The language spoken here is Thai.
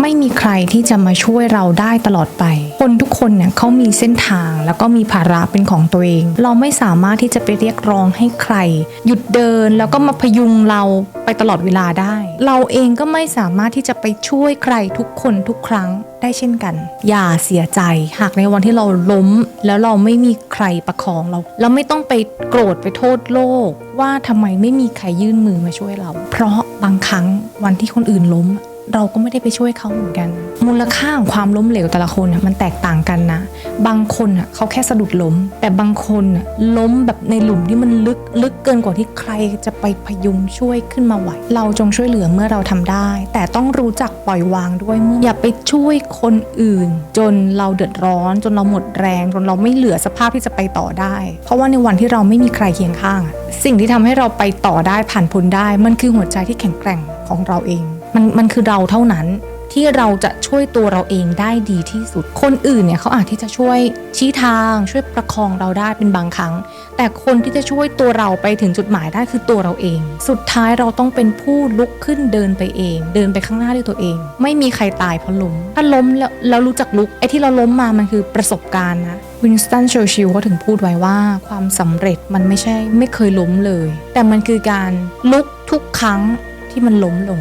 ไม่มีใครที่จะมาช่วยเราได้ตลอดไป คนทุกคนเนี่ยเขามีเส้นทางแล้วก็มีภาระเป็นของตัวเอง เราไม่สามารถที่จะไปเรียกร้องให้ใคร หยุดเดินแล้วก็มาพยุงเราไปตลอดเวลาได้ เราเองก็ไม่สามารถที่จะไปช่วยใครทุกคนทุกครั้งได้เช่นกัน อย่าเสียใจ หากในวันที่เราล้ม แล้วเราไม่มีใครประคองเรา เราไม่ต้องไปโกรธไปโทษโลก ว่าทำไมไม่มีใครยื่นมือมาช่วยเรา เพราะบางครั้งวันที่คนอื่นล้ม เราก็ไม่ได้ไปช่วยเขาเหมือนกัน มูลค่าของความล้มเหลวแต่ละคนมันแตกต่างกันนะ บางคนเขาแค่สะดุดล้ม แต่บางคนล้มแบบในหลุมที่มันลึกลึกเกินกว่าที่ใครจะไปพยุงช่วยขึ้นมาไหว เราจงช่วยเหลือเมื่อเราทำได้ แต่ต้องรู้จักปล่อยวางด้วยเมื่ออย่าไปช่วยคนอื่น จนเราเดือดร้อน จนเราหมดแรง จนเราไม่เหลือสภาพที่จะไปต่อได้ เพราะว่าในวันที่เราไม่มีใครเคียงข้าง สิ่งที่ทำให้เราไปต่อได้ผ่านพ้นได้ มันคือหัวใจที่แข็งแกร่งของเราเอง มันมันคือเราเท่านั้นที่เราจะช่วยตัวเราเองได้ดีที่สุด คนอื่นเนี่ยเขาอาจที่จะช่วยชี้ทางช่วยประคองเราได้เป็นบางครั้ง แต่คนที่จะช่วยตัวเราไปถึงจุดหมายได้คือตัวเราเอง สุดท้ายเราต้องเป็นผู้ลุกขึ้นเดินไปเอง เดินไปข้างหน้าด้วยตัวเอง ไม่มีใครตายเพราะล้ม ถ้าล้มแล้วแล้วรู้จักลุกไอ้ที่เราล้มมามันคือประสบการณ์นะวินสตันเชอร์ชิลเขาถึงพูดไว้ว่า ความสำเร็จมันไม่ใช่ไม่เคยล้มเลย แต่มันคือการลุกทุกครั้งที่มันล้มลง